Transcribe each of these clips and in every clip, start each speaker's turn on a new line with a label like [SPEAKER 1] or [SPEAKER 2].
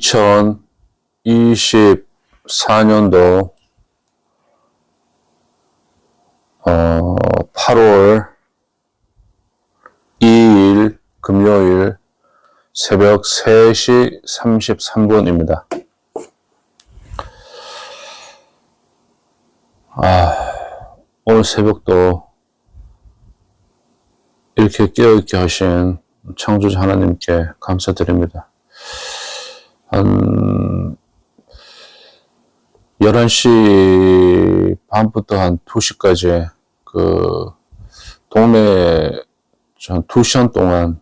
[SPEAKER 1] 2024년도 어, 8월 2일 금요일 새벽 3시 33분입니다. 아, 오늘 새벽도 이렇게 깨어있게 하신 창조자 하나님께 감사드립니다. 한 11시 반부터 한 2시까지 그 동네에 한 2시간 동안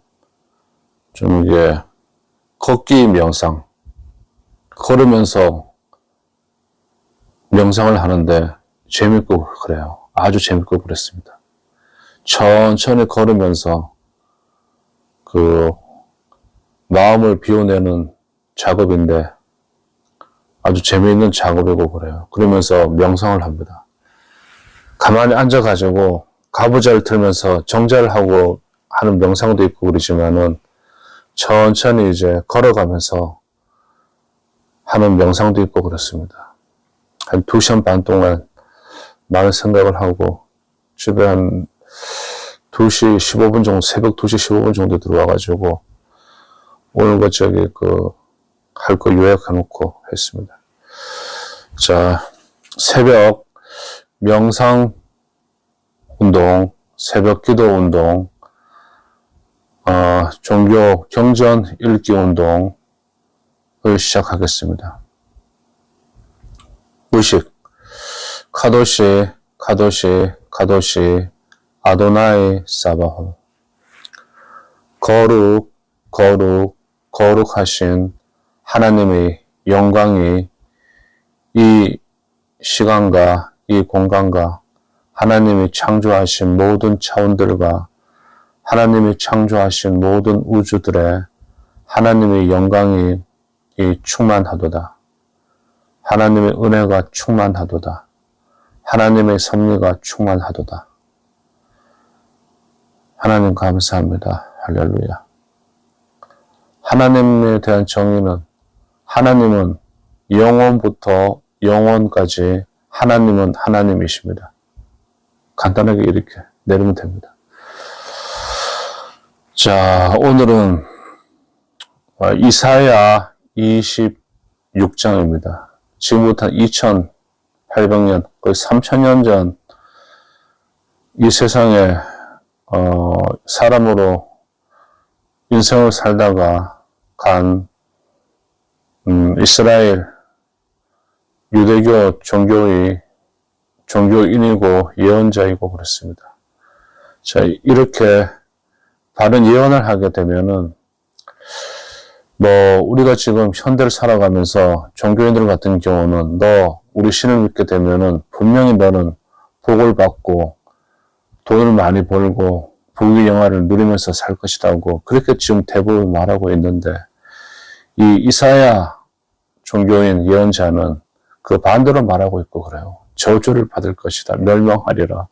[SPEAKER 1] 좀 이게 걷기 명상 걸으면서 명상을 하는데 재밌고 그래요. 아주 재밌고 그랬습니다. 천천히 걸으면서 그 마음을 비워내는 작업인데 아주 재미있는 작업이고 그래요. 그러면서 명상을 합니다. 가만히 앉아가지고 가부좌를 틀면서 정자를 하고 하는 명상도 있고 그러지만은 천천히 이제 걸어가면서 하는 명상도 있고 그렇습니다. 한 2시간 반 동안 많은 생각을 하고 집에 한 2시 15분 정도, 새벽 2시 15분 정도 들어와가지고 오늘 그 저기 그 할 거 요약해놓고 했습니다. 자, 새벽 명상 운동, 새벽 기도 운동, 어, 종교 경전 읽기 운동을 시작하겠습니다. 의식, 카도시, 카도시, 카도시, 아도나이 사바호. 거룩, 거룩, 거룩하신 하나님의 영광이 이 시간과 이 공간과 하나님이 창조하신 모든 차원들과 하나님이 창조하신 모든 우주들의 하나님의 영광이 충만하도다. 하나님의 은혜가 충만하도다. 하나님의 섭리가 충만하도다. 하나님 감사합니다. 할렐루야. 하나님에 대한 정의는 하나님은 영원부터 영원까지 하나님은 하나님이십니다. 간단하게 이렇게 내리면 됩니다. 자, 오늘은 이사야 26장입니다. 지금부터 2800년, 거의 3000년 전 이 세상에 어, 사람으로 인생을 살다가 간 음, 이스라엘 유대교 종교의 종교인이고 예언자이고 그렇습니다. 자, 이렇게 바른 예언을 하게 되면은 뭐 우리가 지금 현대를 살아가면서 종교인들 같은 경우는 너 우리 신을 믿게 되면은 분명히 너는 복을 받고 돈을 많이 벌고 부귀 영화를 누리면서 살 것이라고 그렇게 지금 대부분 말하고 있는데 이 이사야 종교인 예언자는 그 반대로 말하고 있고 그래요. 저주를 받을 것이다. 멸망하리라.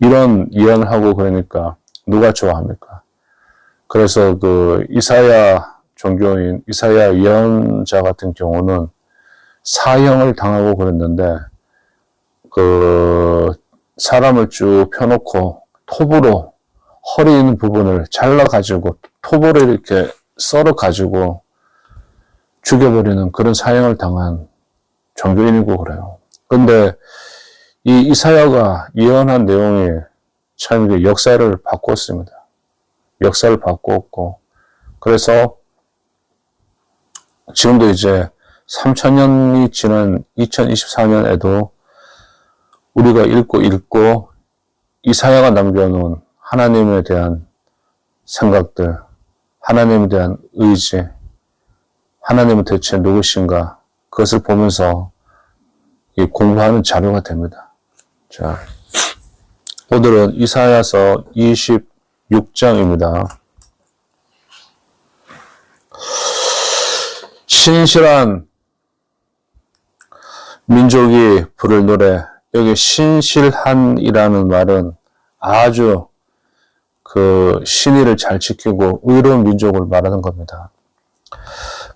[SPEAKER 1] 이런 예언을 하고 그러니까 누가 좋아합니까? 그래서 그 이사야 종교인, 이사야 예언자 같은 경우는 사형을 당하고 그랬는데 그 사람을 쭉 펴놓고 톱으로 허리 있는 부분을 잘라가지고 톱으로 이렇게 썰어가지고 죽여버리는 그런 사형을 당한 종교인이고 그래요. 근데 이 이사야가 예언한 내용이 참 역사를 바꿨습니다. 역사를 바꾸었고, 그래서 지금도 이제 3천년이 지난 2024년에도 우리가 읽고 읽고 이사야가 남겨놓은 하나님에 대한 생각들, 하나님에 대한 의지, 하나님은 대체 누구신가, 그것을 보면서 공부하는 자료가 됩니다. 자, 오늘은 이사야서 26장입니다. 신실한 민족이 부를 노래. 여기 신실한이라는 말은 아주 그 신의를 잘 지키고 의로운 민족을 말하는 겁니다.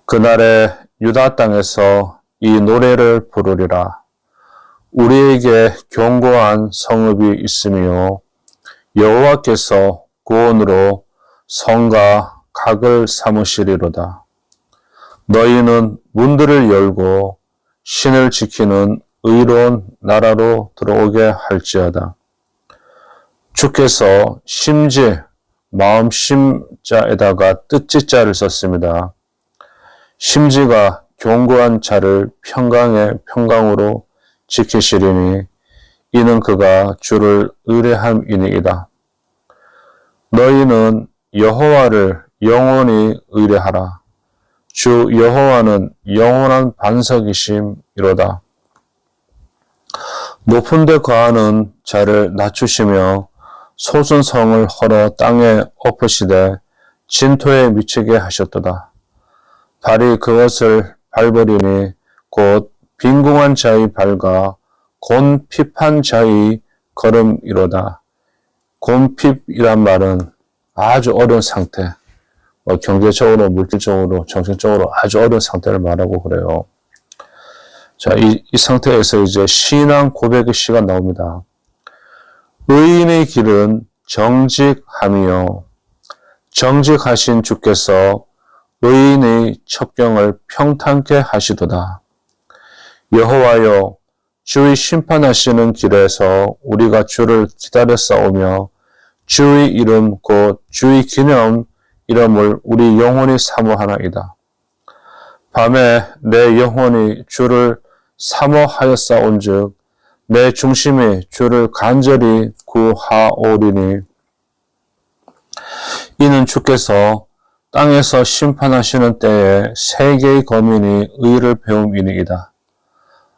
[SPEAKER 1] 그날에 유다 땅에서 이 노래를 부르리라. 우리에게 견고한 성읍이 있으며 여호와께서 구원으로 성과 각을 삼으시리로다. 너희는 문들을 열고 신을 지키는 의로운 나라로 들어오게 할지어다. 주께서 심지 마음 심자에다가 뜻지자를 썼습니다. 심지가 견고한 자를 평강의 평강으로 지키시리니 이는 그가 주를 의뢰함이니이다. 너희는 여호와를 영원히 의뢰하라. 주 여호와는 영원한 반석이심이로다. 높은 데 거하는 자를 낮추시며 솟은 성을 헐어 땅에 엎으시되 진토에 미치게 하셨도다. 발이 그것을 밟으리니 곧 빈궁한 자의 발과 곤핍한 자의 걸음이로다. 곤핍이란 말은 아주 어려운 상태, 뭐 경제적으로, 물질적으로, 정신적으로 아주 어려운 상태를 말하고 그래요. 자, 이, 이 상태에서 이제 신앙 고백의 시가 나옵니다. 의인의 길은 정직함이요. 정직하신 주께서 의인의 첩경을 평탄케 하시도다. 여호와여, 주의 심판하시는 길에서 우리가 주를 기다려 싸우며 주의 이름 곧 주의 기념 이름을 우리 영혼이 사모하나이다. 밤에 내 영혼이 주를 사모하였사온즉 내 중심이 주를 간절히 구하오리니 이는 주께서 땅에서 심판하시는 때에 세계의 거민이 의를 배움이니이다.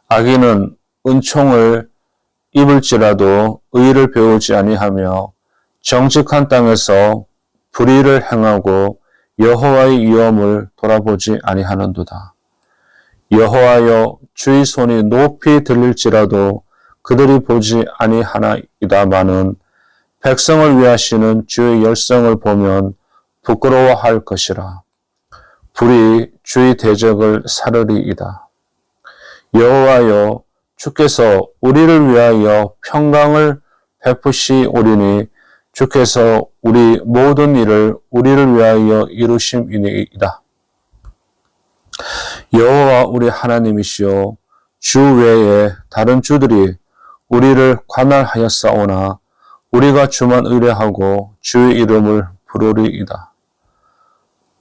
[SPEAKER 1] 악인은 은총을 입을지라도 의를 배우지 아니하며 정직한 땅에서 불의를 행하고 여호와의 위엄을 돌아보지 아니하는도다. 여호와여 주의 손이 높이 들릴지라도 그들이 보지 아니하나이다마는 백성을 위하시는 주의 열성을 보면 부끄러워할 것이라. 불이 주의 대적을 사르리이다. 여호와여 주께서 우리를 위하여 평강을 베푸시오리니 주께서 우리 모든 일을 우리를 위하여 이루심이니이다. 여호와 우리 하나님이시여 주 외에 다른 주들이 우리를 관할하였사오나 우리가 주만 의뢰하고 주의 이름을 부르리이다.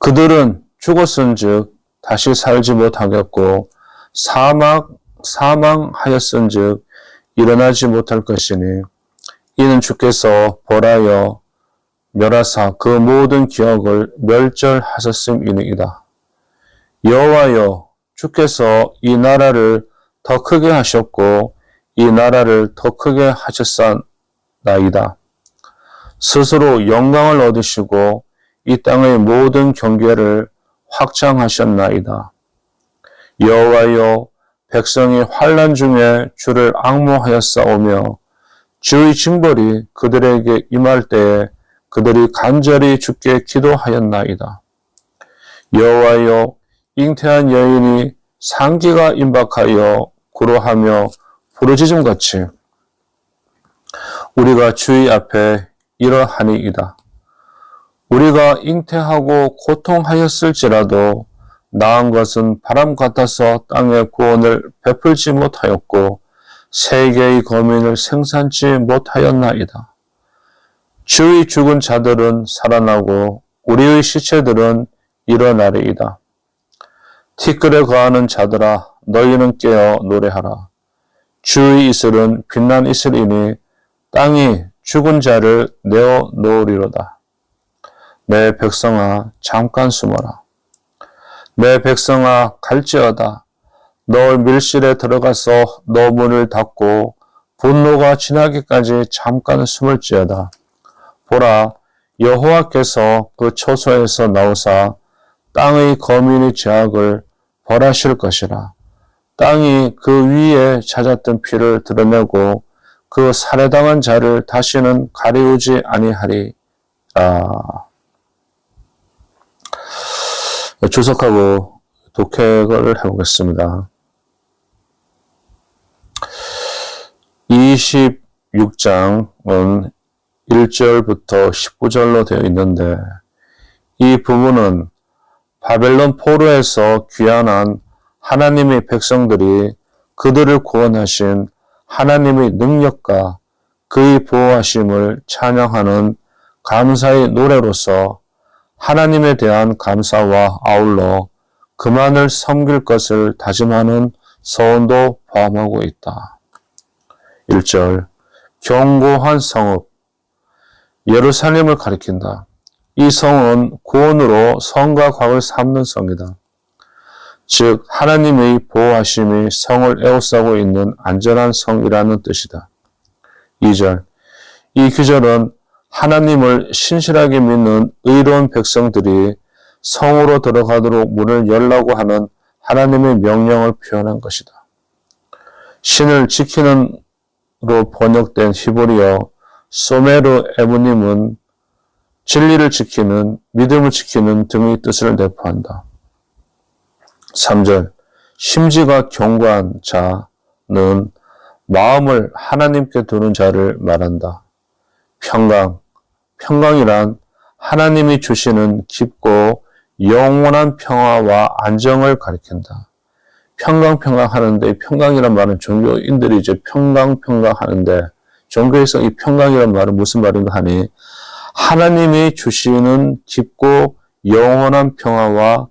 [SPEAKER 1] 그들은 죽었은즉 다시 살지 못하겠고 사망 사망하였은즉 일어나지 못할 것이니 이는 주께서 벌하여 멸하사 그 모든 기억을 멸절하셨음이니이다. 여호와여 주께서 이 나라를 더 크게 하셨고 이 나라를 더 크게 하셨사나이다. 스스로 영광을 얻으시고 이 땅의 모든 경계를 확장하셨나이다. 여호와여 백성이 환란 중에 주를 악모하였사오며 주의 징벌이 그들에게 임할 때에 그들이 간절히 주께 기도하였나이다. 여호와여 잉태한 여인이 상기가 임박하여 구로하며 부르짖음 같이 우리가 주의 앞에 이러하니이다. 우리가 잉태하고 고통하였을지라도 나은 것은 바람 같아서 땅의 구원을 베풀지 못하였고 세계의 거민을 생산치 못하였나이다. 주의 죽은 자들은 살아나고 우리의 시체들은 일어나리이다. 티끌에 거하는 자들아 너희는 깨어 노래하라. 주의 이슬은 빛난 이슬이니 땅이 죽은 자를 내어 놓으리로다. 내 백성아 잠깐 숨어라. 내 백성아 갈지어다. 너 밀실에 들어가서 너 문을 닫고 분노가 지나기까지 잠깐 숨을지어다. 보라 여호와께서 그 초소에서 나오사 땅의 거민의 죄악을 벌하실 것이라. 땅이 그 위에 찾았던 피를 드러내고 그 살해당한 자를 다시는 가리우지 아니하리라. 주석하고 독해를 해보겠습니다. 26장은 1절부터 19절로 되어 있는데 이 부분은 바벨론 포로에서 귀환한 하나님의 백성들이 그들을 구원하신 하나님의 능력과 그의 보호하심을 찬양하는 감사의 노래로서 하나님에 대한 감사와 아울러 그만을 섬길 것을 다짐하는 서원도 포함하고 있다. 1절 견고한 성읍 예루살렘을 가리킨다. 이 성은 구원으로 성과 곽을 삼는 성이다. 즉 하나님의 보호하심이 성을 에워싸고 있는 안전한 성이라는 뜻이다. 2절 이 규절은 하나님을 신실하게 믿는 의로운 백성들이 성으로 들어가도록 문을 열라고 하는 하나님의 명령을 표현한 것이다. 신을 지키는로 번역된 히브리어 소메르 에브님은 진리를 지키는, 믿음을 지키는 등의 뜻을 내포한다. 3절 심지가 견고한 자는 마음을 하나님께 두는 자를 말한다. 평강, 평강이란 하나님이 주시는 깊고 영원한 평화와 안정을 가리킨다. 평강, 평강 하는데 평강이란 말은 종교인들이 이제 평강, 평강 하는데 종교에서 이 평강이란 말은 무슨 말인가 하니 하나님이 주시는 깊고 영원한 평화와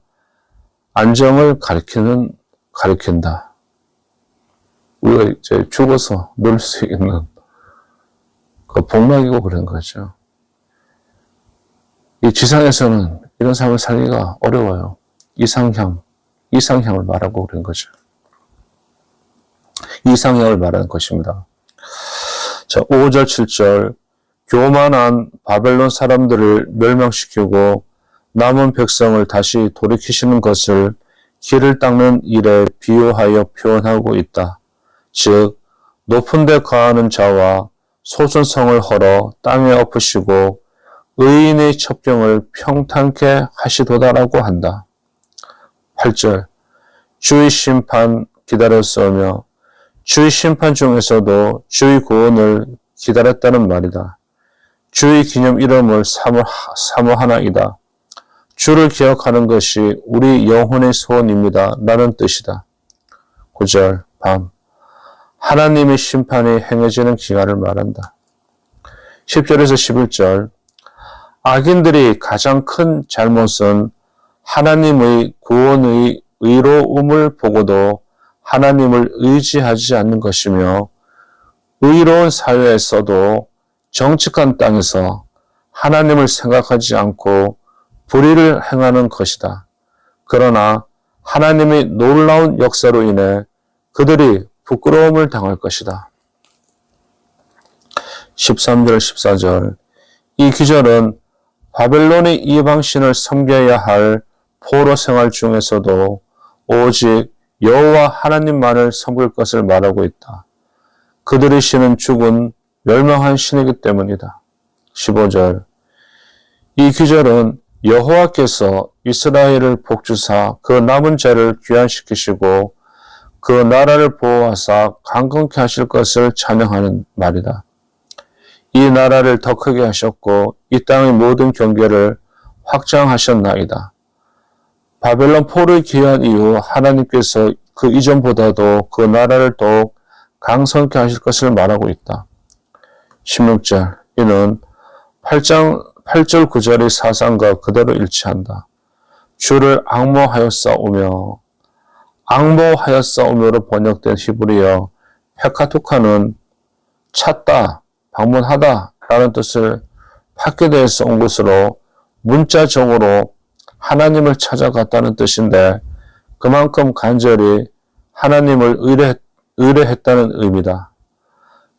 [SPEAKER 1] 안정을 가리키는, 가리킨다. 우리가 이제 죽어서 놀수 있는 그 복락이고 그런 거죠. 이 지상에서는 이런 삶을 살기가 어려워요. 이상향, 이상향을 말하고 그런 거죠. 이상향을 말하는 것입니다. 자, 5절, 7절. 교만한 바벨론 사람들을 멸망시키고 남은 백성을 다시 돌이키시는 것을 길을 닦는 일에 비유하여 표현하고 있다. 즉, 높은 데 거하는 자와 소선성을 헐어 땅에 엎으시고 의인의 첩경을 평탄케 하시도다라고 한다. 8절 주의 심판 기다렸으며 주의 심판 중에서도 주의 구원을 기다렸다는 말이다. 주의 기념 이름을 사모, 사모하나이다. 주를 기억하는 것이 우리 영혼의 소원입니다. 라는 뜻이다. 9절 밤 하나님의 심판이 행해지는 기간을 말한다. 10절에서 11절 악인들이 가장 큰 잘못은 하나님의 구원의 의로움을 보고도 하나님을 의지하지 않는 것이며 의로운 사회에서도 정직한 땅에서 하나님을 생각하지 않고 불의를 행하는 것이다. 그러나 하나님의 놀라운 역사로 인해 그들이 부끄러움을 당할 것이다. 13절, 14절. 이 기절은 바벨론의 이방신을 섬겨야 할 포로 생활 중에서도 오직 여호와 하나님만을 섬길 것을 말하고 있다. 그들의 신은 죽은 멸망한 신이기 때문이다. 15절. 이 규절은 여호와께서 이스라엘을 복주사 그 남은 자를 귀환시키시고 그 나라를 보호하사 강건케 하실 것을 찬양하는 말이다. 이 나라를 더 크게 하셨고 이 땅의 모든 경계를 확장하셨나이다. 바벨론 포를 기한 이후 하나님께서 그 이전보다도 그 나라를 더욱 강성케 하실 것을 말하고 있다. 16절 이는 8장 8절 9절의 사상과 그대로 일치한다. 주를 악모하였사오며 악모하였사오며로 번역된 히브리어 페카투카는 찾다, 방문하다 라는 뜻을 파괴되어서 온 것으로 문자적으로 하나님을 찾아갔다는 뜻인데 그만큼 간절히 하나님을 의뢰, 의뢰했다는 의미다.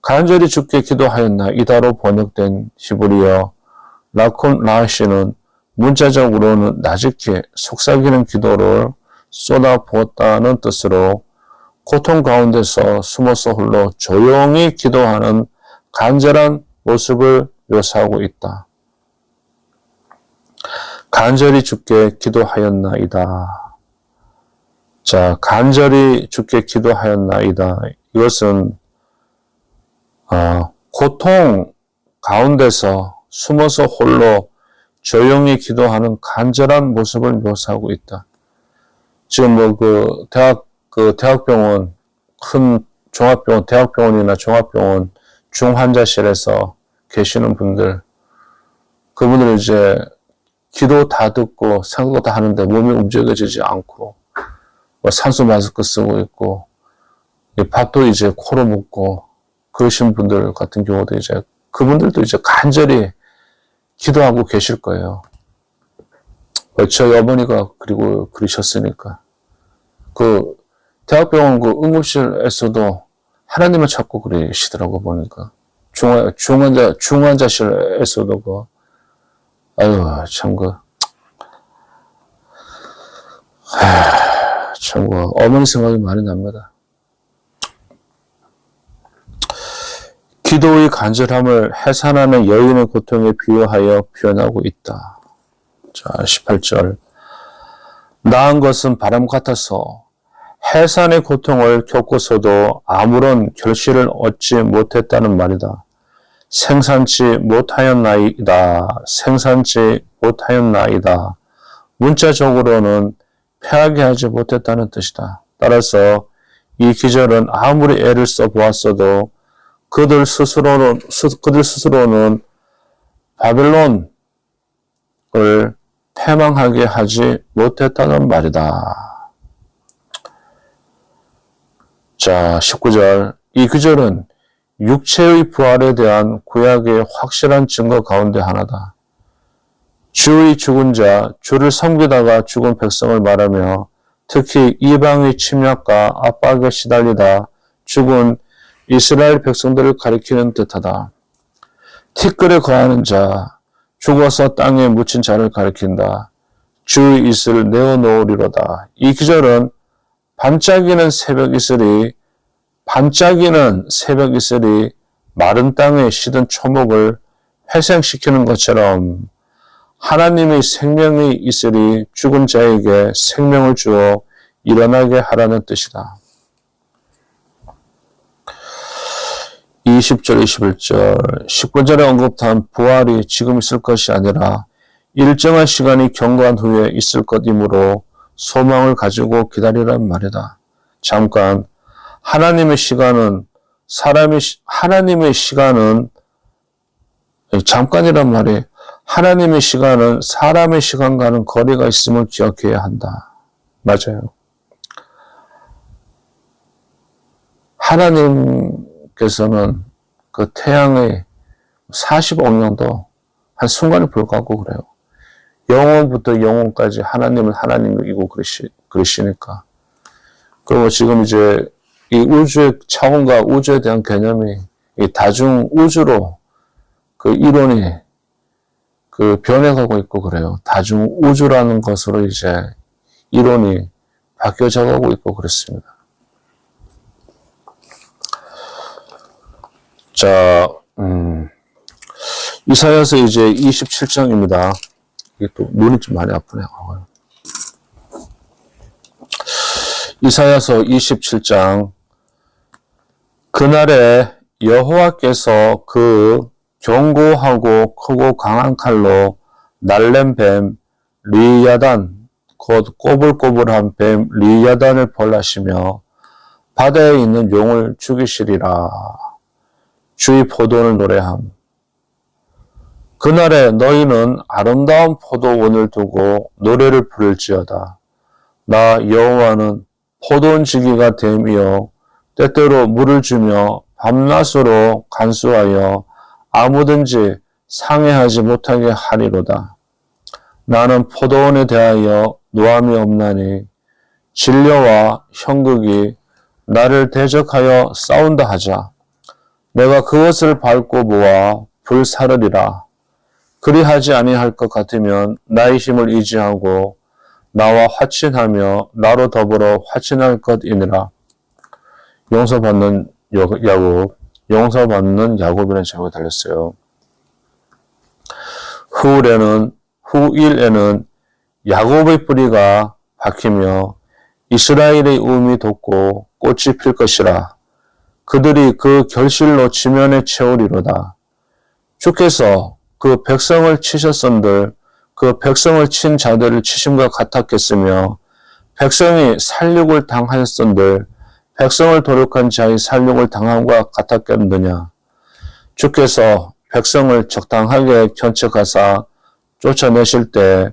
[SPEAKER 1] 간절히 죽게 기도하였나 이다로 번역된 히브리어 라콘 라시는 문자적으로는 나직히 속삭이는 기도를 쏟아부었다는 뜻으로 고통 가운데서 숨어서 홀로 조용히 기도하는 간절한 모습을 묘사하고 있다. 간절히 죽게 기도하였나이다. 자, 간절히 주께 기도하였나이다. 이것은 어, 고통 가운데서 숨어서 홀로 조용히 기도하는 간절한 모습을 묘사하고 있다. 지금 뭐 그 대학 그 대학병원 큰 종합병원 대학병원이나 종합병원 중환자실에서 계시는 분들 그분들 이제 기도 다 듣고 생각도 다 하는데 몸이 움직여지지 않고 뭐 산소 마스크 쓰고 있고 밥도 이제 코로 먹고 그러신 분들 같은 경우도 이제 그분들도 이제 간절히 기도하고 계실 거예요. 어, 저희 어머니가 그리고 그러셨으니까. 그 대학병원 그 응급실에서도 하나님을 찾고 그러시더라고 보니까. 중환, 중환자, 중환자실에서도 그, 아유, 참 그, 하, 참 그, 어머니 생각이 많이 납니다. 기도의 간절함을 해산하는 여인의 고통에 비유하여 표현하고 있다. 자, 18절. 나은 것은 바람 같아서 해산의 고통을 겪고서도 아무런 결실을 얻지 못했다는 말이다. 생산치 못하였나이다. 생산치 못하였나이다. 문자적으로는 패하게 하지 못했다는 뜻이다. 따라서 이 기절은 아무리 애를 써 보았어도 그들 스스로는, 그들 스스로는 바벨론을 패망하게 하지 못했다는 말이다. 자, 19절. 이 구절은 육체의 부활에 대한 구약의 확실한 증거 가운데 하나다. 주의 죽은 자, 주를 섬기다가 죽은 백성을 말하며 특히 이방의 침략과 압박에 시달리다 죽은 이스라엘 백성들을 가리키는 듯하다. 티끌에 거하는 자, 죽어서 땅에 묻힌 자를 가리킨다. 주의 이슬을 내어놓으리로다. 이 기절은 반짝이는 새벽 이슬이 반짝이는 새벽 이슬이 마른 땅에 시든 초목을 회생시키는 것처럼 하나님의 생명의 이슬이 죽은 자에게 생명을 주어 일어나게 하라는 뜻이다. 20절, 21절, 19절에 언급한 부활이 지금 있을 것이 아니라 일정한 시간이 경과한 후에 있을 것이므로 소망을 가지고 기다리란 말이다. 잠깐, 하나님의 시간은, 사람의, 하나님의 시간은, 잠깐이란 말이, 하나님의 시간은 사람의 시간과는 거리가 있음을 기억해야 한다. 맞아요. 하나님, 께서는 그 태양의 45년도 한 순간에 불과하고 그래요. 영원부터 영원까지 하나님은 하나님이고 그러시, 그러시니까. 그리고 지금 이제 이 우주의 차원과 우주에 대한 개념이 이 다중 우주로 그 이론이 그 변해가고 있고 그래요. 다중 우주라는 것으로 이제 이론이 바뀌어져 가고 있고 그렇습니다. 자, 음, 이사야서 이제 27장입니다. 이게 또 눈이 좀 많이 아프네요. 이사야서 27장 그날에 여호와께서 그 견고하고 크고 강한 칼로 날랜 뱀 리야단 곧 꼬불꼬불한 뱀 리야단을 벌하시며 바다에 있는 용을 죽이시리라. 주의 포도원을 노래함. 그날에 너희는 아름다운 포도원을 두고 노래를 부를지어다. 나 여호와는 포도원 지기가 됨이요 때때로 물을 주며 밤낮으로 간수하여 아무든지 상해하지 못하게 하리로다. 나는 포도원에 대하여 노함이 없나니 진려와 형극이 나를 대적하여 싸운다 하자. 내가 그것을 밟고 모아 불사르리라. 그리하지 아니할 것 같으면 나의 힘을 의지하고 나와 화친하며 나로 더불어 화친할 것이니라. 용서받는 야곱, 용서받는 야곱이라는 제목이 달렸어요. 후일에는 후일에는 야곱의 뿌리가 박히며 이스라엘의 우음이 돋고 꽃이 필 것이라. 그들이 그 결실로 지면에 채우리로다. 주께서 그 백성을 치셨은들 그 백성을 친 자들을 치심과 같았겠으며 백성이 살육을 당하였은들 백성을 도륙한 자의 살육을 당함과 같았겠느냐. 주께서 백성을 적당하게 견책하사 쫓아내실 때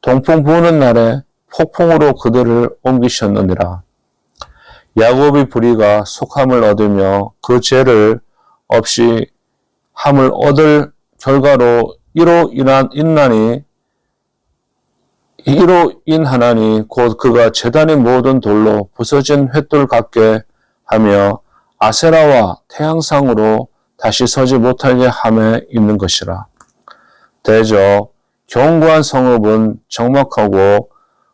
[SPEAKER 1] 동풍 부는 날에 폭풍으로 그들을 옮기셨느니라. 야곱의 불의가 속함을 얻으며 그 죄를 없이 함을 얻을 결과로 이로 인한 인난이 이로 인하나니 곧 그가 재단의 모든 돌로 부서진 횃돌 같게 하며 아세라와 태양상으로 다시 서지 못하게 함에 있는 것이라. 대저 견고한 성읍은 적막하고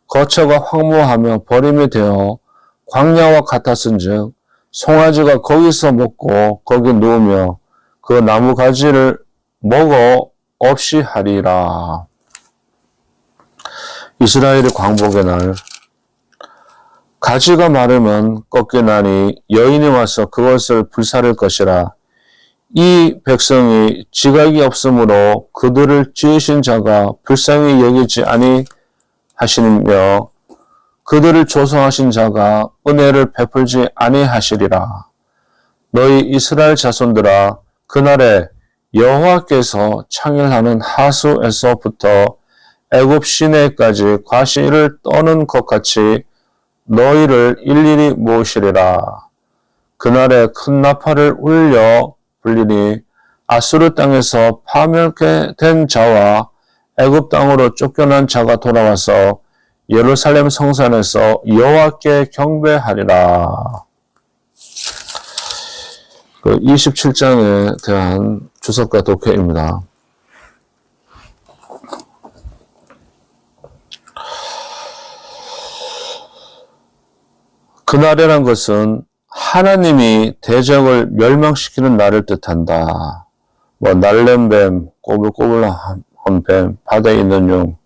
[SPEAKER 1] 거처가 황무하며 버림이 되어 광야와 같았은즉 송아지가 거기서 먹고 거기 누우며 그 나무 가지를 먹어 없이 하리라. 이스라엘의 광복의 날 가지가 마르면 꺾이나니 여인이 와서 그것을 불사를 것이라 이 백성이 지각이 없으므로 그들을 지으신 자가 불쌍히 여기지 아니 하시며 그들을 조성하신 자가 은혜를 베풀지 아니하시리라 너희 이스라엘 자손들아 그날에 여호와께서 창일하는 하수에서부터 애굽 시내까지 과실을 떠는 것 같이 너희를 일일이 모으시리라. 그날에 큰 나팔을 울려 불리니 아수르 땅에서 파멸케 된 자와 애굽 땅으로 쫓겨난 자가 돌아와서 예루살렘 성산에서 여호와께 경배하리라. 그 27장에 대한 주석과 독해입니다. 그날이란 것은 하나님이 대적을 멸망시키는 날을 뜻한다. 뭐 날렘뱀, 꼬불꼬불한 뱀, 바다에 있는 용.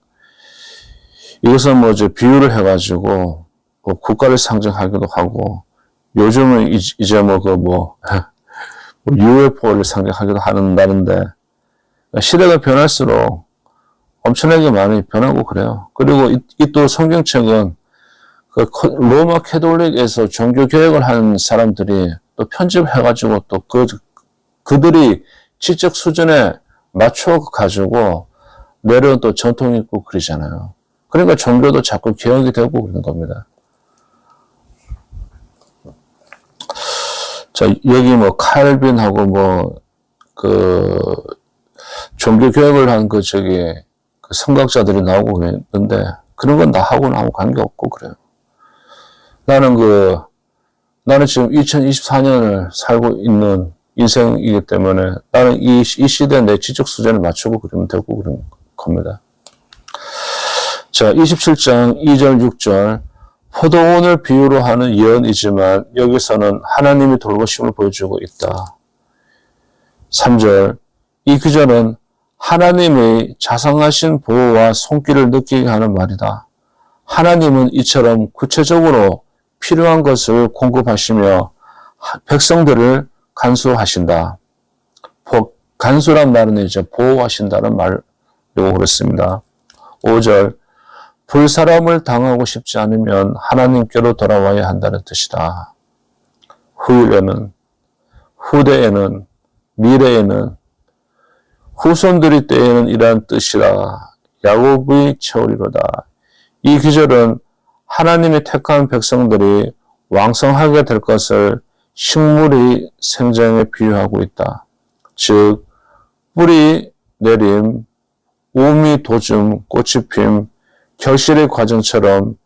[SPEAKER 1] 이것은 뭐 이제 비유를 해가지고 뭐 국가를 상징하기도 하고 요즘은 이제 뭐그뭐 UFO를 상징하기도 날인데 시대가 변할수록 엄청나게 많이 변하고 그래요. 그리고 이 또 성경책은 그 로마 캐톨릭에서 종교 교육을 하는 사람들이 또 편집해가지고 또 그, 그들이 지적 수준에 맞춰 가지고 내려온 또 전통이 있고 그러잖아요. 그러니까 종교도 자꾸 개혁이 되고 그러는 겁니다. 자, 여기 뭐 칼빈하고 뭐, 그, 종교 교육을 한 그 저기, 그 성각자들이 나오고 그랬는데, 그런 건 나하고는 아무 관계 없고 그래요. 나는 그, 나는 지금 2024년을 살고 있는 인생이기 때문에 나는 이, 이 시대에 내 지적 수준을 맞추고 그러면 되고 그런 겁니다. 자, 27장 2절, 6절. 포도원을 비유로 하는 예언이지만 여기서는 하나님이 돌보심을 보여주고 있다. 3절. 이 구절은 하나님의 자상하신 보호와 손길을 느끼게 하는 말이다. 하나님은 이처럼 구체적으로 필요한 것을 공급하시며 백성들을 간수하신다. 간수란 말은 이제 보호하신다는 말로 그렇습니다. 5절 불사람을 당하고 싶지 않으면 하나님께로 돌아와야 한다는 뜻이다. 후일에는 후대에는 미래에는 후손들이 때에는 이러한 뜻이라 야곱의 채우리로다. 이 기절은 하나님이 택한 백성들이 왕성하게 될 것을 식물이 생장에 비유하고 있다. 즉, 뿌리 내림, 우미 도즘, 꽃이 핌, 결실의 과정처럼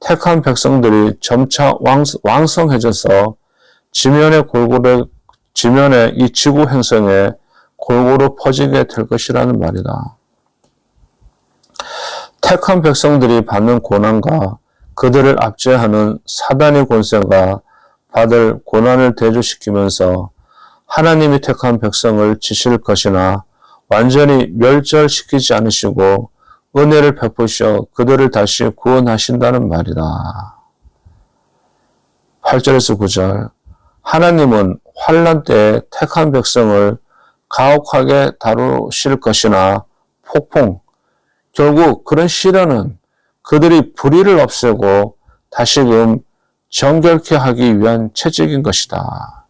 [SPEAKER 1] 택한 백성들이 점차 왕성, 해져서 지면의 골고루, 지면의 이 지구 행성에 골고루 퍼지게 될 것이라는 말이다. 택한 백성들이 받는 고난과 그들을 압제하는 사단의 권세가 받을 고난을 대조시키면서 하나님이 택한 백성을 지실 것이나 완전히 멸절시키지 않으시고 은혜를 베푸셔 그들을 다시 구원하신다는 말이다. 8절에서 9절 하나님은 환란 때에 택한 백성을 가혹하게 다루실 것이나 폭풍 결국 그런 시련은 그들이 불의를 없애고 다시금 정결케 하기 위한 채찍인 것이다.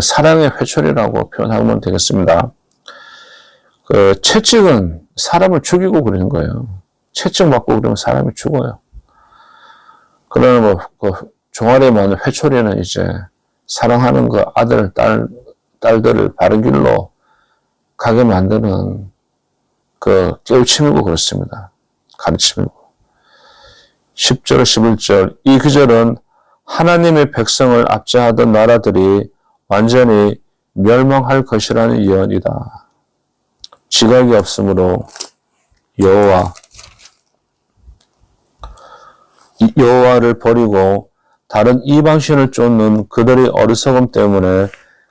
[SPEAKER 1] 사랑의 회초리라고 표현하면 되겠습니다. 그 채찍은 사람을 죽이고 그러는 거예요. 채찍 맞고 그러면 사람이 죽어요. 그러나 뭐, 그 종아리에 맞는 회초리는 이제 사랑하는 그 아들, 딸, 딸들을 바른 길로 가게 만드는 그 깨우침이고 그렇습니다. 가르침이고. 10절, 11절. 이 구절은 하나님의 백성을 압제하던 나라들이 완전히 멸망할 것이라는 예언이다. 지각이 없으므로 여호와 여호와를 버리고 다른 이방신을 쫓는 그들의 어리석음 때문에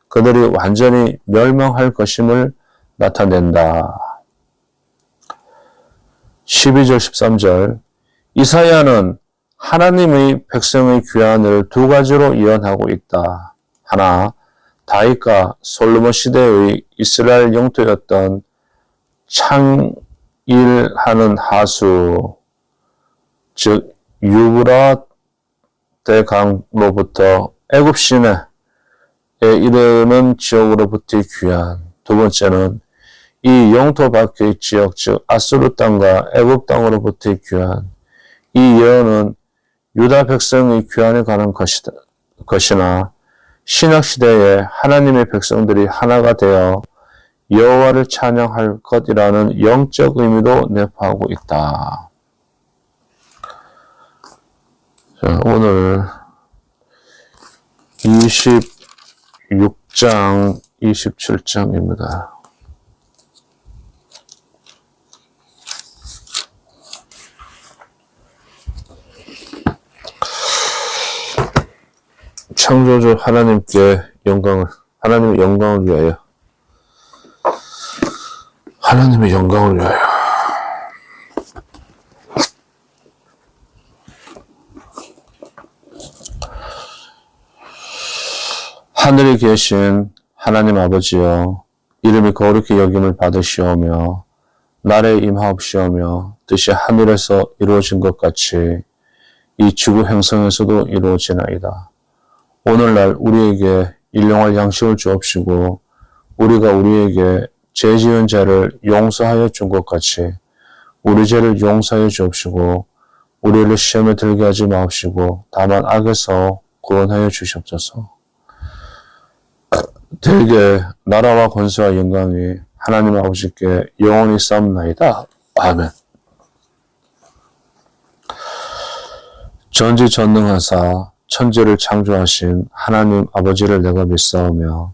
[SPEAKER 1] 그들이 완전히 멸망할 것임을 나타낸다. 12절 13절 이사야는 하나님의 백성의 귀환을 두 가지로 예언하고 있다. 하나, 다윗과 솔로몬 시대의 이스라엘 영토였던 창일하는 하수, 즉 유브라 대강로부터 애굽 시내에 이르는 지역으로부터의 귀환. 두 번째는 이 영토 밖의 지역, 즉 아수르 땅과 애굽 땅으로부터의 귀환. 이 예언은 유다 백성의 귀환에 관한 것이다, 것이나 신학 시대에 하나님의 백성들이 하나가 되어 여호와를 찬양할 것이라는 영적 의미도 내포하고 있다. 자, 오늘 26장, 27장입니다. 창조주 하나님께 영광을, 하나님의 영광을 위하여. 하나님의 영광을 위하여. 하늘에 계신 하나님 아버지여, 이름이 거룩히 여김을 받으시오며, 날에 임하옵시오며, 뜻이 하늘에서 이루어진 것 같이 이 지구 행성에서도 이루어지나이다. 오늘날 우리에게 일용할 양식을 주옵시고 우리가 우리에게 죄 지은 자를 용서하여 준 것 같이 우리 죄를 용서하여 주옵시고 우리를 시험에 들게 하지 마옵시고 다만 악에서 구원하여 주시옵소서. 대개 나라와 권세와 영광이 하나님 아버지께 영원히 쌓옵나이다. 아멘. 전지전능하사 천지를 창조하신 하나님 아버지를 내가 믿사오며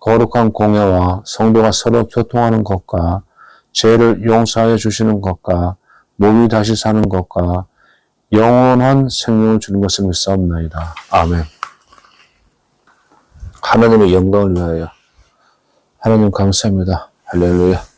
[SPEAKER 1] 거룩한 공예와 성도가 서로 교통하는 것과 죄를 용서하여 주시는 것과 몸이 다시 사는 것과 영원한 생명을 주는 것을 믿사옵나이다. 아멘. 하나님의 영광을 위하여 하나님 감사합니다. 할렐루야.